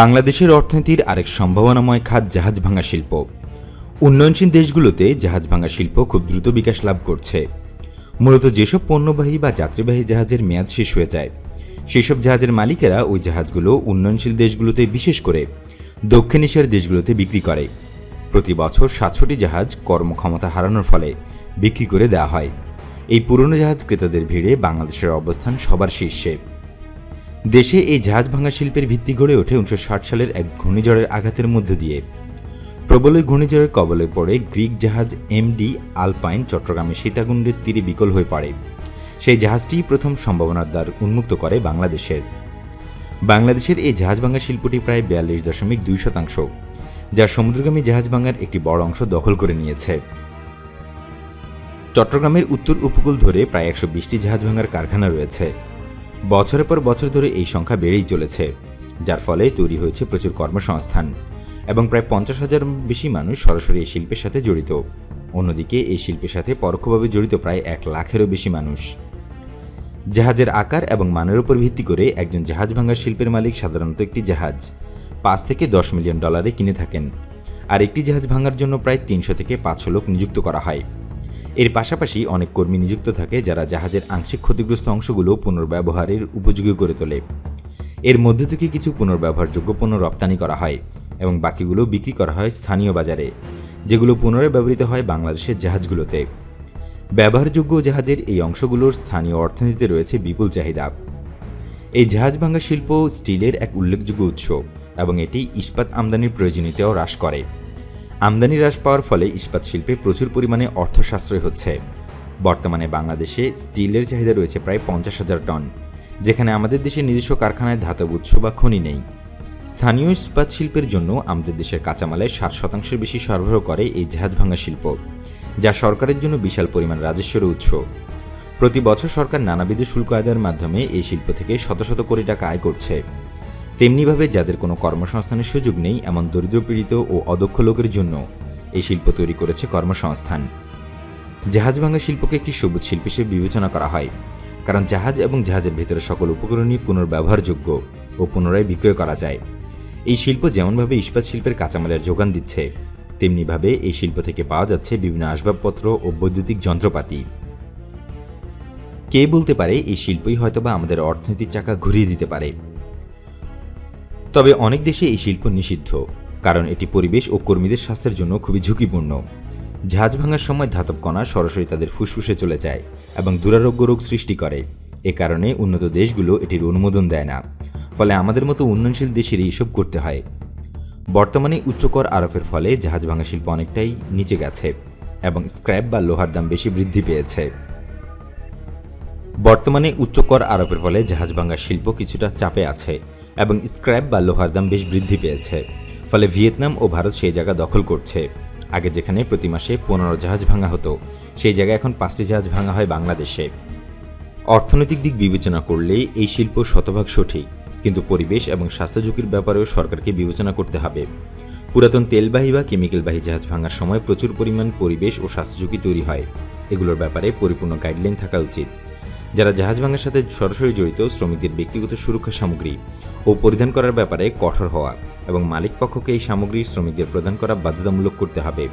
বাংলাদেশের অর্থনীতির আরেক সম্ভাবনাময় খাত জাহাজ ভাঙা শিল্প। উন্নয়নশীল দেশগুলোতে জাহাজ ভাঙা শিল্প খুব দ্রুত বিকাশ লাভ করছে। মূলত যেসব পণ্যবাহী বা যাত্রীবাহী জাহাজের মেয়াদ শেষ হয়ে যায়, সেসব জাহাজের মালিকেরা ওই জাহাজগুলো উন্নয়নশীল দেশগুলোতে বিশেষ করে দক্ষিণ এশিয়ার দেশগুলোতে বিক্রি করে। প্রতি বছর সাতশোটি জাহাজ কর্মক্ষমতা হারানোর ফলে বিক্রি করে দেওয়া হয়। এই পুরনো জাহাজ ক্রেতাদের ভিড়ে বাংলাদেশের অবস্থান সবার শীর্ষে। দেশে এই জাহাজ ভাঙা শিল্পের ভিত্তি গড়ে ওঠে উনিশশো ষাট সালের এক ঘূর্ণিঝড়ের আঘাতের মধ্য দিয়ে। প্রবল ঘূর্ণিঝড়ের কবলে পড়ে গ্রিক জাহাজ এমডি আলপাইন চট্টগ্রামের সীতাকুণ্ডের তীরে বিকল হয়ে পড়ে। সেই জাহাজটি প্রথম সম্ভাবনার দ্বার উন্মুক্ত করে বাংলাদেশের। বাংলাদেশের এই জাহাজ ভাঙা শিল্পটি প্রায় বিয়াল্লিশ দশমিক দুই শতাংশ, যা সমুদ্রগামী জাহাজ ভাঙার একটি বড় অংশ দখল করে নিয়েছে। চট্টগ্রামের উত্তর উপকূল ধরে প্রায় একশো বিশটি জাহাজ ভাঙার কারখানা রয়েছে। বছরের পর বছর ধরে এই সংখ্যা বেড়েই চলেছে, যার ফলে তৈরি হয়েছে প্রচুর কর্মসংস্থান এবং প্রায় পঞ্চাশ হাজার বেশি মানুষ সরাসরি এই শিল্পের সাথে জড়িত। অন্যদিকে এই শিল্পের সাথে পরোক্ষভাবে জড়িত প্রায় এক লাখেরও বেশি মানুষ। জাহাজের আকার এবং মানের উপর ভিত্তি করে একজন জাহাজ ভাঙার শিল্পের মালিক সাধারণত একটি জাহাজ পাঁচ থেকে দশ মিলিয়ন ডলারে কিনে থাকেন, আর একটি জাহাজ ভাঙার জন্য প্রায় তিনশো থেকে পাঁচশো লোক নিযুক্ত করা হয়। এর পাশাপাশি অনেক কর্মী নিযুক্ত থাকে যারা জাহাজের আংশিক ক্ষতিগ্রস্ত অংশগুলো পুনর্ব্যবহারের উপযোগী করে তোলে। এর মধ্য থেকে কিছু পুনর্ব্যবহারযোগ্য পণ্য রপ্তানি করা হয় এবং বাকিগুলো বিক্রি করা হয় স্থানীয় বাজারে, যেগুলো পুনরায় ব্যবহৃত হয় বাংলাদেশের জাহাজগুলোতে। ব্যবহারযোগ্য জাহাজের এই অংশগুলোর স্থানীয় অর্থনীতিতে রয়েছে বিপুল চাহিদা। এই জাহাজ ভাঙা শিল্প স্টিলের এক উল্লেখযোগ্য উৎস এবং এটি ইস্পাত আমদানির প্রয়োজনীয়তাও হ্রাস করে। আমদানি হ্রাস পাওয়ার ফলে ইস্পাত শিল্পে প্রচুর পরিমাণে অর্থ সাশ্রয় হচ্ছে। বর্তমানে বাংলাদেশে স্টিলের চাহিদা রয়েছে প্রায় পঞ্চাশ হাজার টন, যেখানে আমাদের দেশের নিজস্ব কারখানায় ধাতব উৎস বা খনি নেই। স্থানীয় ইস্পাত শিল্পের জন্য আমাদের দেশের কাঁচামালের ষাট শতাংশের বেশি সরবরাহ করে এই জাহাজ ভাঙা শিল্প, যা সরকারের জন্য বিশাল পরিমাণ রাজস্বের উৎস। প্রতি বছর সরকার নানাবিধ শুল্ক আদায়ের মাধ্যমে এই শিল্প থেকে শত শত কোটি টাকা আয় করছে। তেমনিভাবে যাদের কোনো কর্মসংস্থানের সুযোগ নেই এমন দরিদ্রপীড়িত ও অদক্ষ লোকের জন্য এই শিল্প তৈরি করেছে কর্মসংস্থান। জাহাজ ভাঙা শিল্পকে একটি সবুজ শিল্প হিসেবে বিবেচনা করা হয়, কারণ জাহাজ এবং জাহাজের ভেতরে সকল উপকরণই পুনর্ব্যবহারযোগ্য ও পুনরায় বিক্রয় করা যায়। এই শিল্প যেমনভাবে ইস্পাত শিল্পের কাঁচামালের যোগান দিচ্ছে, তেমনিভাবে এই শিল্প থেকে পাওয়া যাচ্ছে বিভিন্ন আসবাবপত্র ও বৈদ্যুতিক যন্ত্রপাতি। কে বলতে পারে এই শিল্পই হয়তোবা আমাদের অর্থনীতির চাকা ঘুরিয়ে দিতে পারে? তবে অনেক দেশে এই শিল্প নিষিদ্ধ, কারণ এটি পরিবেশ ও কর্মীদের স্বাস্থ্যের জন্য খুবই ঝুঁকিপূর্ণ। ঝাঁজ ভাঙার সময় ধাতব কণা সরাসরি তাদের ফুসফুসে চলে যায় এবং দুরারোগ্য রোগ সৃষ্টি করে। এ কারণে উন্নত দেশগুলো এটির অনুমোদন দেয় না। ফলে আমাদের মতো উন্নয়নশীল দেশের এইসব করতে হয়। বর্তমানে উচ্চকর আরোপের ফলে জাহাজ ভাঙা শিল্প অনেকটাই নিচে গেছে এবং স্ক্র্যাপ বা লোহার দাম বেশি বৃদ্ধি পেয়েছে। বর্তমানে উচ্চকর আরোপের ফলে জাহাজ ভাঙা শিল্প কিছুটা চাপে আছে। এবং স্ক্র্যাপ বা লোহার দাম বেশ বৃদ্ধি পেয়েছে। ফলে ভিয়েতনাম ও ভারত সেই জায়গা দখল করছে। আগে যেখানে প্রতি মাসে পনেরো জাহাজ ভাঙা হতো, সেই জায়গায় এখন পাঁচটি জাহাজ ভাঙা হয় বাংলাদেশে। অর্থনৈতিক দিক বিবেচনা করলে এই শিল্প শতভাগ সঠিক, কিন্তু পরিবেশ এবং স্বাস্থ্য ঝুঁকির ব্যাপারেও সরকারকে বিবেচনা করতে হবে। পুরাতন তেলবাহী বা কেমিক্যালবাহী জাহাজ ভাঙার সময় প্রচুর পরিমাণ পরিবেশ ও স্বাস্থ্য ঝুঁকি তৈরি হয়। এগুলোর ব্যাপারে পরিপূর্ণ গাইডলাইন থাকা উচিত। যারা জাহাজ ভাঙার সাথে সরাসরি জড়িত শ্রমিকদের ব্যক্তিগত সুরক্ষা সামগ্রী ও পরিধান করার ব্যাপারে কঠোর হওয়া এবং মালিক পক্ষকে এই সামগ্রী শ্রমিকদের প্রদান করা বাধ্যতামূলক করতে হবে।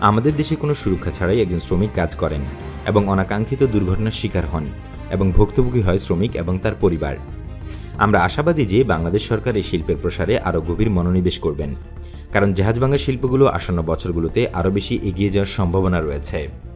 আমাদের দেশে কোনো সুরক্ষা ছাড়াই একজন শ্রমিক কাজ করেন এবং অনাকাঙ্ক্ষিত দুর্ঘটনার শিকার হন এবং ভুক্তভোগী হয় শ্রমিক এবং তার পরিবার। আমরা আশাবাদী যে বাংলাদেশ সরকার এই শিল্পের প্রসারে আরও গভীর মনোনিবেশ করবেন, কারণ জাহাজ ভাঙা শিল্পগুলো আসন্ন বছরগুলোতে আরও বেশি এগিয়ে যাওয়ার সম্ভাবনা রয়েছে।